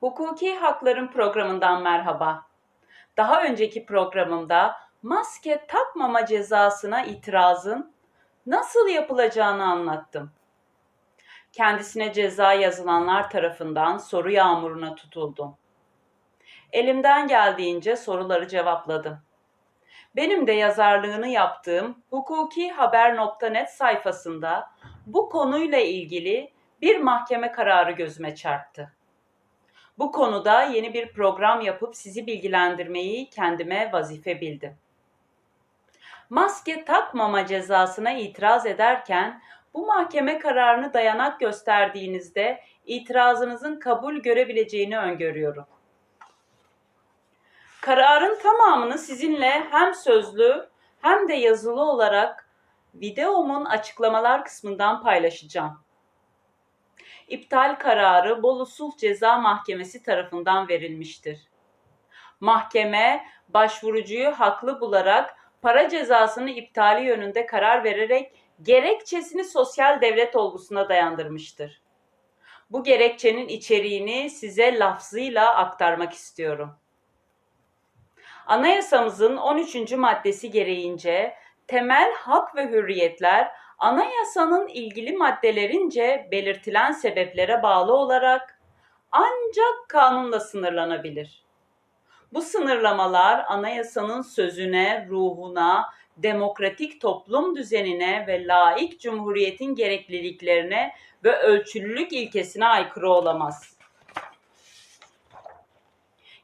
Hukuki Hakların programından merhaba. Daha önceki programımda maske takmama cezasına itirazın nasıl yapılacağını anlattım. Kendisine ceza yazılanlar tarafından soru yağmuruna tutuldum. Elimden geldiğince soruları cevapladım. Benim de yazarlığını yaptığım hukukihaber.net sayfasında bu konuyla ilgili bir mahkeme kararı gözüme çarptı. Bu konuda yeni bir program yapıp sizi bilgilendirmeyi kendime vazife bildim. Maske takmama cezasına itiraz ederken bu mahkeme kararını dayanak gösterdiğinizde itirazınızın kabul görebileceğini öngörüyorum. Kararın tamamını sizinle hem sözlü hem de yazılı olarak videomun açıklamalar kısmından paylaşacağım. İptal kararı Bolu Sulh Ceza Mahkemesi tarafından verilmiştir. Mahkeme başvurucuyu haklı bularak para cezasını iptali yönünde karar vererek gerekçesini sosyal devlet olgusuna dayandırmıştır. Bu gerekçenin içeriğini size lafzıyla aktarmak istiyorum. Anayasamızın 13. maddesi gereğince temel hak ve hürriyetler anayasanın ilgili maddelerince belirtilen sebeplere bağlı olarak ancak kanunla sınırlanabilir. Bu sınırlamalar anayasanın sözüne, ruhuna, demokratik toplum düzenine ve laik cumhuriyetin gerekliliklerine ve ölçülülük ilkesine aykırı olamaz.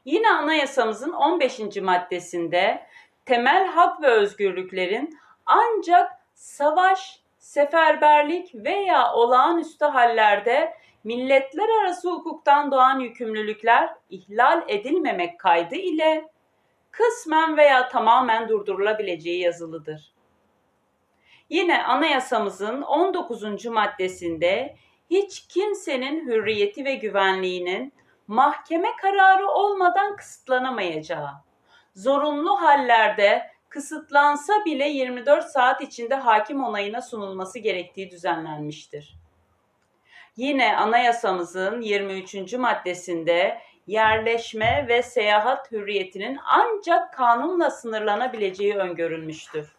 Yine anayasamızın 15. maddesinde temel hak ve özgürlüklerin ancak savaş, seferberlik veya olağanüstü hallerde milletler arası hukuktan doğan yükümlülükler ihlal edilmemek kaydı ile kısmen veya tamamen durdurulabileceği yazılıdır. Yine anayasamızın 19. maddesinde hiç kimsenin hürriyeti ve güvenliğinin mahkeme kararı olmadan kısıtlanamayacağı, zorunlu hallerde kısıtlansa bile 24 saat içinde hakim onayına sunulması gerektiği düzenlenmiştir. Yine anayasamızın 23. maddesinde yerleşme ve seyahat hürriyetinin ancak kanunla sınırlanabileceği öngörülmüştür.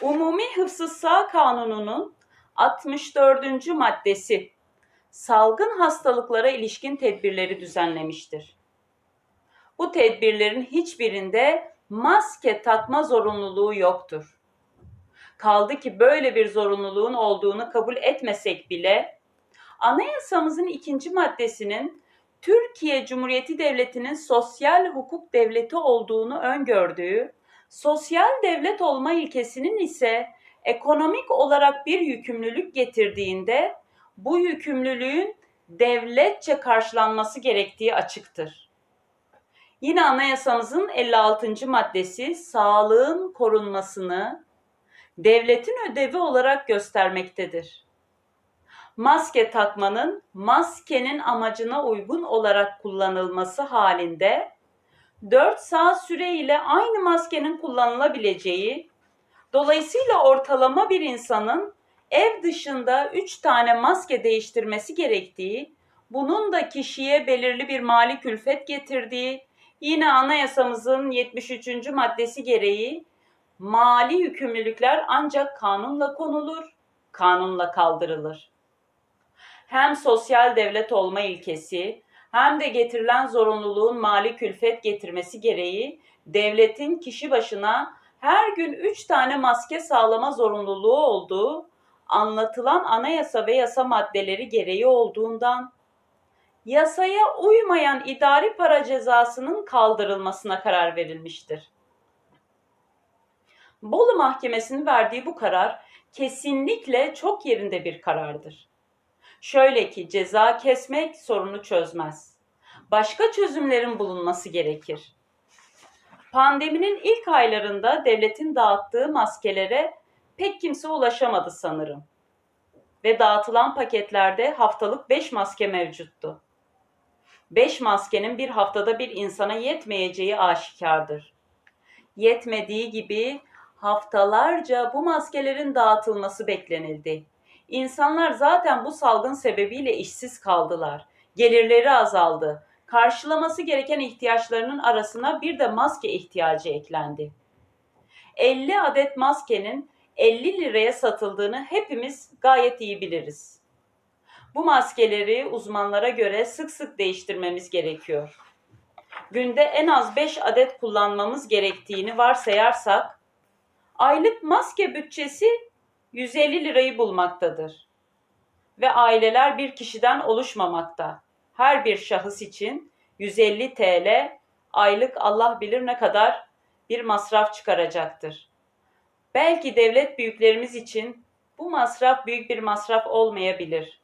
Umumi Hıfzı Sağ Kanunu'nun 64. maddesi salgın hastalıklara ilişkin tedbirleri düzenlemiştir. Bu tedbirlerin hiçbirinde maske takma zorunluluğu yoktur. Kaldı ki böyle bir zorunluluğun olduğunu kabul etmesek bile anayasamızın ikinci maddesinin Türkiye Cumhuriyeti Devleti'nin sosyal hukuk devleti olduğunu öngördüğü, sosyal devlet olma ilkesinin ise ekonomik olarak bir yükümlülük getirdiğinde bu yükümlülüğün devletçe karşılanması gerektiği açıktır. Yine anayasamızın 56. maddesi sağlığın korunmasını devletin ödevi olarak göstermektedir. Maske takmanın maskenin amacına uygun olarak kullanılması halinde 4 saat süre ile aynı maskenin kullanılabileceği, dolayısıyla ortalama bir insanın ev dışında 3 tane maske değiştirmesi gerektiği, bunun da kişiye belirli bir mali külfet getirdiği, yine anayasamızın 73. maddesi gereği mali yükümlülükler ancak kanunla konulur, kanunla kaldırılır. Hem sosyal devlet olma ilkesi hem de getirilen zorunluluğun mali külfet getirmesi gereği devletin kişi başına her gün 3 tane maske sağlama zorunluluğu olduğu anlatılan anayasa ve yasa maddeleri gereği olduğundan yasaya uymayan idari para cezasının kaldırılmasına karar verilmiştir. Bolu Mahkemesi'nin verdiği bu karar kesinlikle çok yerinde bir karardır. Şöyle ki ceza kesmek sorunu çözmez. Başka çözümlerin bulunması gerekir. Pandeminin ilk aylarında devletin dağıttığı maskelere pek kimse ulaşamadı sanırım. Ve dağıtılan paketlerde haftalık 5 maske mevcuttu. 5 maskenin bir haftada bir insana yetmeyeceği aşikardır. Yetmediği gibi haftalarca bu maskelerin dağıtılması beklenildi. İnsanlar zaten bu salgın sebebiyle işsiz kaldılar. Gelirleri azaldı. Karşılaması gereken ihtiyaçlarının arasına bir de maske ihtiyacı eklendi. 50 adet maskenin 50 liraya satıldığını hepimiz gayet iyi biliriz. Bu maskeleri uzmanlara göre sık sık değiştirmemiz gerekiyor. Günde en az 5 adet kullanmamız gerektiğini varsayarsak aylık maske bütçesi 150 lirayı bulmaktadır. Ve aileler bir kişiden oluşmamakta. Her bir şahıs için 150 TL aylık Allah bilir ne kadar bir masraf çıkaracaktır. Belki devlet büyüklerimiz için bu masraf büyük bir masraf olmayabilir.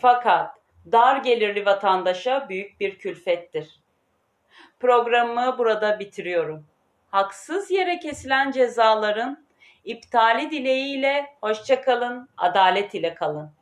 Fakat dar gelirli vatandaşa büyük bir külfettir. Programımı burada bitiriyorum. Haksız yere kesilen cezaların iptali dileğiyle hoşça kalın, adalet ile kalın.